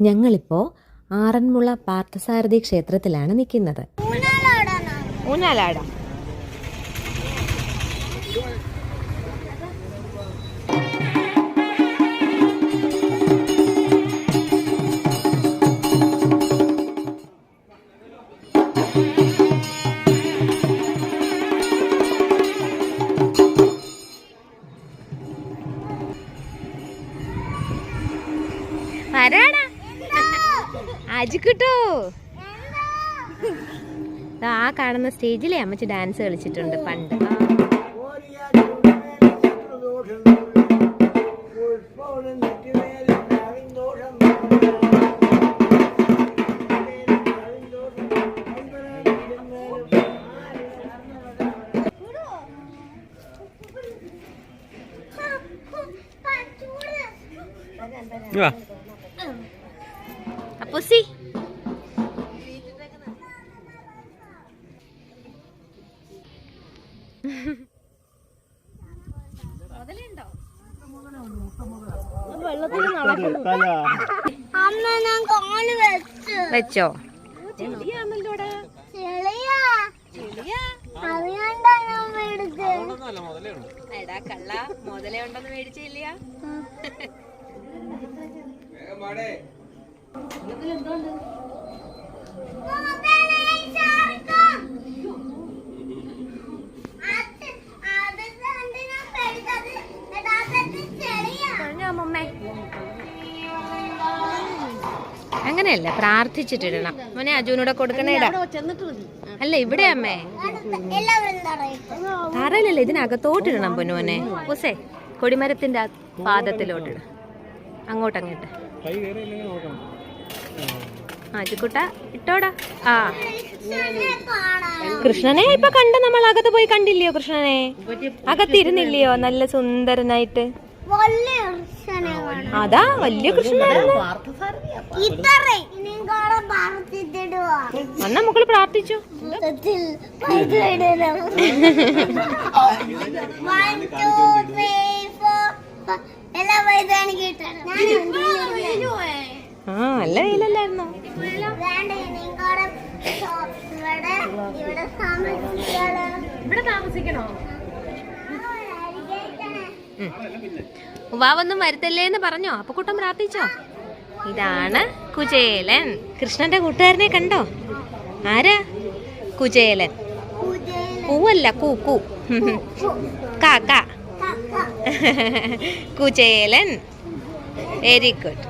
ഞങ്ങളിപ്പോൾ ആറന്മുള പാർത്ഥസാരഥി ക്ഷേത്രത്തിലാണ് നിൽക്കുന്നത്. ഊഞ്ഞാലാടാ. വരാടാ. അജിക്കിട്ടോ ആ കാണുന്ന സ്റ്റേജിലെ അമ്മച്ചി ഡാൻസ് കളിച്ചിട്ടുണ്ട് പണ്ട്. ആ. കാൽ വെച്ച്. മുതലേ ഉണ്ടെന്ന് മേടിച്ചില്ല അങ്ങനെയല്ല? പ്രാർത്ഥിച്ചിട്ടിടണം. മോനെ അജുനൂടെ കൊടുക്കണേടാ അല്ല ഇവിടെ അമ്മേ. തറയിലല്ല ഇതിനകത്തോട്ടിടണം പൊന്നുമോനെ ഉസേ കൊടിമരത്തിന്റെ പാദത്തിലോട്ടിട അങ്ങോട്ട് ഇട്ടോടാ. ആ. കൃഷ്ണനെ ഇപ്പൊ കണ്ട നമ്മൾ അകത്ത് പോയി കണ്ടില്ലയോ കൃഷ്ണനെ? അകത്തിരുന്നില്ലയോ? നല്ല സുന്ദരനായിട്ട്. അതാ വലിയ കൃഷ്ണനായിരുന്നു. അന്ന് മക്കൾ പ്രാർത്ഥിച്ചു. എല്ലാ കിട്ടണം ആ നല്ല വെയിലല്ലായിരുന്നോ ഇവിടെ താമസിക്കാണ്? ഉവാവൊന്നും വരുത്തല്ലേ എന്ന് പറഞ്ഞോ? അപ്പൊ കൂട്ടം പ്രാർത്ഥിച്ചോ? ഇതാണ് കുചേലൻ. കൃഷ്ണന്റെ കൂട്ടുകാരനെ കണ്ടോ? ആരാ? കുചേലൻ. പൂവല്ല കൂ കൂ. കാ കാ. കുചേലൻ. Very good